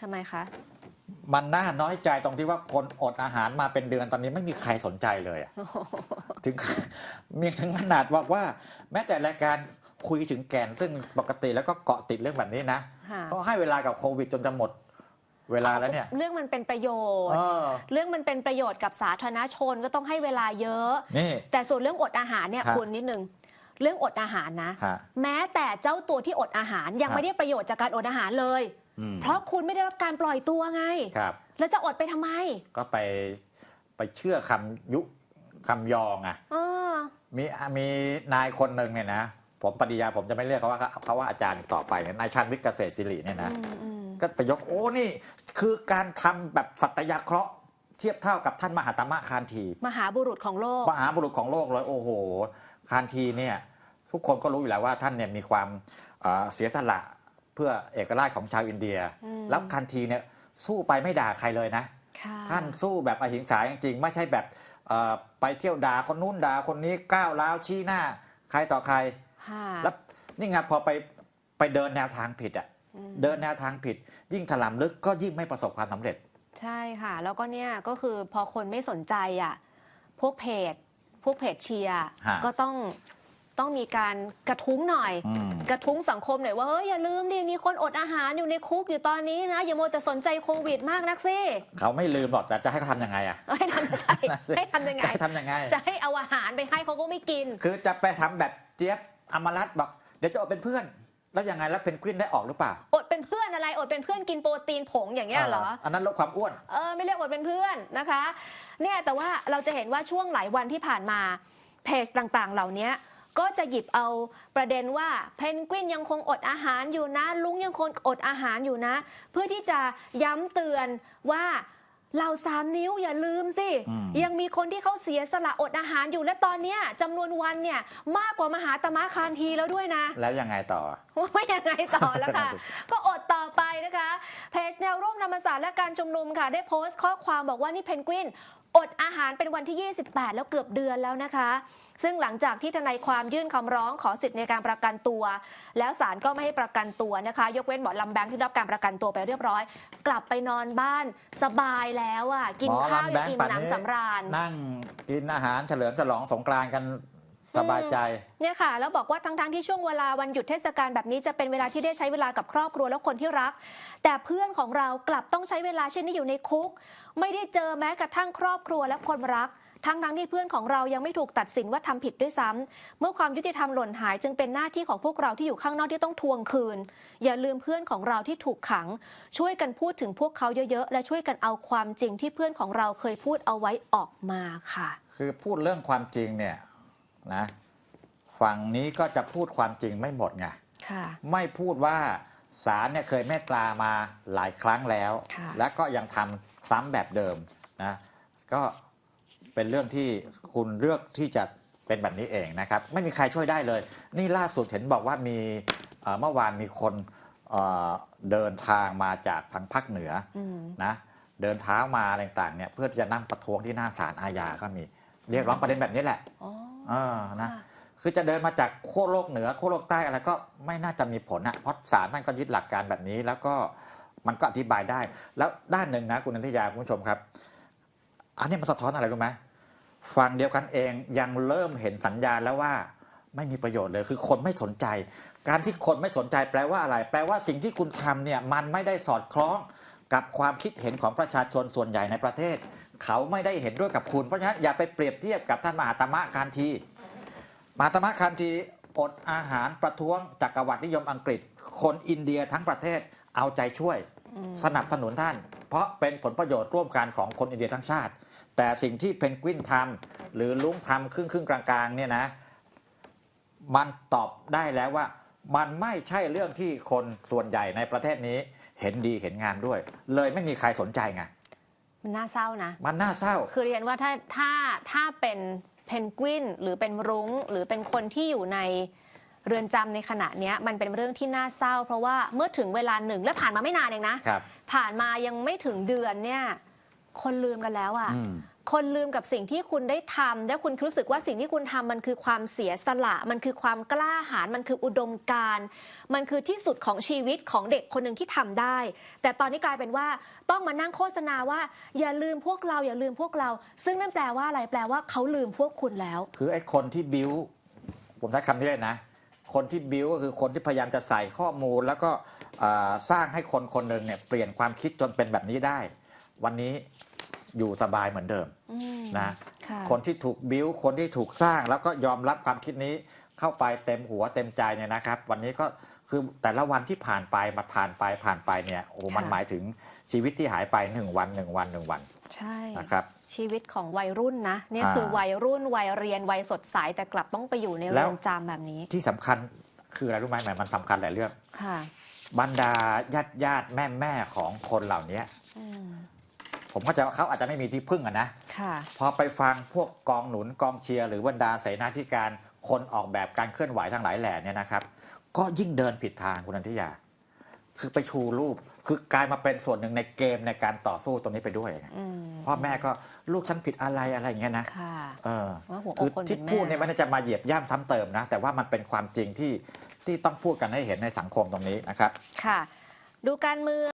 ทำไมคะ มันน่าน้อยใจตรงที่ว่าคนอดอาหารมาเป็นเดือนตอนนี้ไม่มีใครสนใจเลยอะถึงมีถึงขนาดบอกว่า แม้แต่รายการคุยถึงแกนซึ่งปกติแล้วก็เกาะติดเรื่องแบบนี้นะค่ะเขาให้เวลากับโควิดจนจะหมดเวลาแล้วเนี่ยเรื่องมันเป็นประโยชน์เออเรื่องมันเป็นประโยชน์กับสาธารณชนก็ต้องให้เวลาเยอะนี่แต่ส่วนเรื่องอดอาหารเนี่ยฮะคุณนิดนึงเรื่องอดอาหารนะฮะแม้แต่เจ้าตัวที่อดอาหารยังครับไม่ได้ประโยชน์จากการอดอาหารเลยอืม เพราะคุณไม่ได้รับการปล่อยตัวไง ครับ แล้วจะอดไปทำไม ก็ไปไปเชื่อคำยุคำยองอะ เออ มีมีนายคนหนึ่งเนี่ยนะ ผมปฏิญาณผมจะไม่เรียกเขาว่าเขาว่าอาจารย์ต่อไปเนี่ยนายชันวิทย์เกษตรศิริเนี่ยนะ อืมอืมก็ไปยกโอ้นี่ คือการทำแบบสัตยาเคราะห์เทียบเท่ากับท่านมหาตมะคานทีมหาบุรุษของโลก มหาบุรุษของโลกเลยโอ้โห คานทีเนี่ย ทุกคนก็รู้อยู่แล้วว่าท่านเนี่ยมีความเอ่อเสียสละ เพื่อเอกราชของชาวอินเดียอืมแล้วคานทีเนี่ยสู้ไปไม่ด่าใครเลยนะค่ะท่านสู้แบบอหิงสาจริงๆ ไม่ใช่แบบเอ่อไปเที่ยวด่าคนนู้นด่าคนนี้ก้าวร้าวชี้หน้า ใครต่อใครค่ะแล้วนี่ไงพอไปไปเดินแนวทางผิดอะอืมเดินแนวทางผิด ยิ่งถลำลึกก็ยิ่งไม่ประสบความสำเร็จ ใช่ค่ะ แล้วก็เนี่ยก็คือพอคนไม่สนใจอะพวกเพจพวกเพจเชียร์ฮะก็ต้อง ต้องมีการกระทุ้งหน่อยอืมกระทุ้งสังคมหน่อยว่าเฮ้ยอย่าลืมดิมีคนอดอาหารอยู่ในคุกอยู่ตอนนี้นะ อย่าโมวแต่สนใจโควิดมากนักสิเขาไม่ลืมหรอกแต่จะให้เขาทำยังไงอะให้ทำใช่นั่นสิให้ทำยังไงจะให้ทำยังไง จะให้เอาอาหารไปให้เขาก็ไม่กิน คือจะไปทำแบบเจี๊ยบอมรัตน์บอกเดี๋ยวจะอดเป็นเพื่อน แล้วยังไงแล้วเพนกวินได้ออกหรือเปล่า อดเป็นเพื่อนอะไรอดเป็นเพื่อนกินโปรตีนผงอย่างเงี้ยเหรออันนั้นลดความอ้วนเออไม่เรียกอดเป็นเพื่อนนะคะ เนี่ยแต่ว่าเราจะเห็นว่าช่วงหลายวันที่ผ่านมาเพจต่างๆ เหล่านี้ ก็จะหยิบเอาประเด็นว่าเพนกวินยังคงอดอาหารอยู่นะ ลุงยังคงอดอาหารอยู่นะ เพื่อที่จะย้ำเตือนว่าเราสามนิ้วอย่าลืมสิอืมยังมีคนที่เขาเสียสละอดอาหารอยู่และตอนเนี้ยจำนวนวันเนี่ยมากกว่ามหาตมะคานทีแล้วด้วยนะ แล้วยังไงต่อว่าไม่ยังไงต่อแล้วค่ะ ก็อดต่อไปนะคะ เพจแนวร่วมธรรมศาสตร์และการชุมนุมค่ะ ได้โพสต์ข้อความบอกว่านี่เพนกวิน อดอาหารเป็นวันที่ 28 แล้วเกือบเดือนแล้วนะคะ ซึ่งหลังจากที่ทนายความยื่นคำร้องขอสิทธิ์ในการประกันตัว แล้วศาลก็ไม่ให้ประกันตัวนะคะ ยกเว้นหมอลำแบงค์ที่รับการประกันตัวไปเรียบร้อย กลับไปนอนบ้านสบายแล้วอะกินข้าวอลำแบย่างงค์อิ่มนหนำสำราญ นั่งกินอาหารเฉลิมฉลองสงกรานต์กัน สบายใจ เนี่ยค่ะ แล้วบอกว่าทั้งๆที่ช่วงเวลาวันหยุดเทศกาลแบบนี้จะเป็นเวลาที่ได้ใช้เวลากับครอบครัวและคนที่รัก แต่เพื่อนของเรากลับต้องใช้เวลาเช่นนี้อยู่ในคุก ไม่ได้เจอแม้กระทั่งครอบครัวและคนรัก ทั้งๆที่เพื่อนของเรายังไม่ถูกตัดสินว่าทำผิดด้วยซ้ำเมื่อความยุติธรรมหล่นหายจึงเป็นหน้าที่ของพวกเราที่อยู่ข้างนอกที่ต้องทวงคืน อย่าลืมเพื่อนของเราที่ถูกขัง ช่วยกันพูดถึงพวกเขาเยอะๆและช่วยกันเอาความจริงที่เพื่อนของเราเคยพูดเอาไว้ออกมาค่ะ คือพูดเรื่องความจริงเนี่ย นะฝั่งนี้ก็จะพูดความจริงไม่หมดไงค่ะไม่พูดว่าศาลเนี่ยเคยเมตตามาหลายครั้งแล้วค่ะและก็ยังทำซ้ำแบบเดิมนะก็เป็นเรื่องที่คุณเลือกที่จะเป็นแบบนี้เองนะครับ ไม่มีใครช่วยได้เลย นี่ล่าสุดเห็นบอกว่ามีเอ่อเมื่อวานมีคนเอ่อเดินทางมาจากทางภาคเหนืออืมนะเดินเท้ามาอะไรต่างๆเนี่ยเพื่อที่จะนั่งประท้วงที่หน้าศาลอาญาก็มี เรียกร้องประเด็นแบบนี้แหละอ๋อ เออนะค่ะคือจะเดินมาจากขั้วโลกเหนือขั้วโลกใต้อะไรก็ไม่น่าจะมีผลอะเพราะศาลท่านก็ยึดหลักการแบบนี้ แล้วก็มันก็อธิบายได้ แล้วด้านหนึ่งนะคุณนันทิยาคุณผู้ชมครับ อันนี้มันสะท้อนอะไรรู้ไหมฝั่งเดียวกันเองยังเริ่มเห็นสัญญาณแล้วว่าไม่มีประโยชน์เลยคือคนไม่สนใจ การที่คนไม่สนใจแปลว่าอะไร แปลว่าสิ่งที่คุณทำเนี่ยมันไม่ได้สอดคล้องกับความคิดเห็นของประชาชนส่วนใหญ่ในประเทศ เขาไม่ได้เห็นด้วยกับคุณ เพราะฉะนั้นอย่าไปเปรียบเทียบกับท่านมหาตมะคานทีมหาตมะคานทีอดอาหารประท้วงจักรวรรดินิยมอังกฤษ คนอินเดียทั้งประเทศเอาใจช่วย สนับสนุนท่าน เพราะเป็นผลประโยชน์ร่วมกันของคนอินเดียทั้งชาติ แต่สิ่งที่เพนกวินทำหรือลุงทำครึ่งครึ่งกลางๆเนี่ยนะ มันตอบได้แล้วว่า มันไม่ใช่เรื่องที่คนส่วนใหญ่ในประเทศนี้ เห็นดีเห็นงามด้วย เลยไม่มีใครสนใจไง มันน่าเศร้านะ มันน่าเศร้า คือเรียนว่าถ้าถ้าถ้าเป็นเพนกวินหรือเป็นรุ้ง หรือเป็นคนที่อยู่ในเรือนจำในขณะเนี้ยมันเป็นเรื่องที่น่าเศร้า เพราะว่าเมื่อถึงเวลาหนึ่งและผ่านมาไม่นานเองนะครับผ่านมายังไม่ถึงเดือนเนี่ย คนลืมกันแล้วอะ่ะอืม คนลืมกับสิ่งที่คุณได้ทำและคุณรู้สึกว่าสิ่งที่คุณทำมันคือความเสียสละ มันคือความกล้าหาญมันคืออุดมการณ์มันคือที่สุดของชีวิตของเด็กคนหนึ่งที่ทำได้ แต่ตอนนี้กลายเป็นว่าต้องมานั่งโฆษณาว่า อย่าลืมพวกเราอย่าลืมพวกเรา ซึ่งนั่นแปลว่าอะไรแปลว่าเขาลืมพวกคุณแล้ว คือไอ้คนที่บิวผมใช้คำนี้เลยนะ คนที่บิวก็คือคนที่พยายามจะใส่ข้อมูล แล้วก็สร้างให้คนคนหนึ่งเนี่ยเปลี่ยนความคิดจนเป็นแบบนี้ได้ วันนี้ อยู่สบายเหมือนเดิมอืมนะค่ะคนที่ถูกบิวคนที่ถูกสร้างแล้วก็ยอมรับความคิดนี้เข้าไปเต็มหัวเต็มใจเนี่ยนะครับ วันนี้ก็คือแต่ละวันที่ผ่านไปมาผ่านไปผ่านไปเนี่ยโอ้โหมันค่ะหมายถึงชีวิตที่หายไปหนึ่งวันหนึ่งวันหนึ่งวันใช่นะครับชีวิตของวัยรุ่นนะเนี่ยอ่าคือวัยรุ่นวัยเรียนวัยสดใสแต่กลับต้องไปอยู่ในแล้เรืวอนจำแบบนี้ ที่สำคัญคืออะไรรู้ไหมแหมมันสำคัญหลายเรื่องค่ะบรรดาญาติญาติแม่แม่ๆของคนเหล่านี้อืม ผมเข้าใจว่าเขาอาจจะไม่มีที่พึ่งอะนะค่ะพอไปฟังพวกกองหนุนกองเชียร์หรือบรรดาเสนาธิการคนออกแบบการเคลื่อนไหวทั้งหลายแหล่เนี่ยนะครับ ก็ยิ่งเดินผิดทางคุณนันทิยา คือไปชูรูปคือกลายมาเป็นส่วนหนึ่งในเกมในการต่อสู้ตรงนี้ไปด้วยอืมพ่อแม่ก็ลูกฉันผิดอะไรอะไรอย่างเงี้ยนะค่ะเออว่าหัวอกคือคนเป็นที่แม่พูดเนี่ยไม่ได้จะมาเหยียบย่ำซ้ำเติมนะ แต่ว่ามันเป็นความจริงที่ที่ต้องพูดกันให้เห็นในสังคมตรงนี้นะครับ ค่ะ ดูการเมือง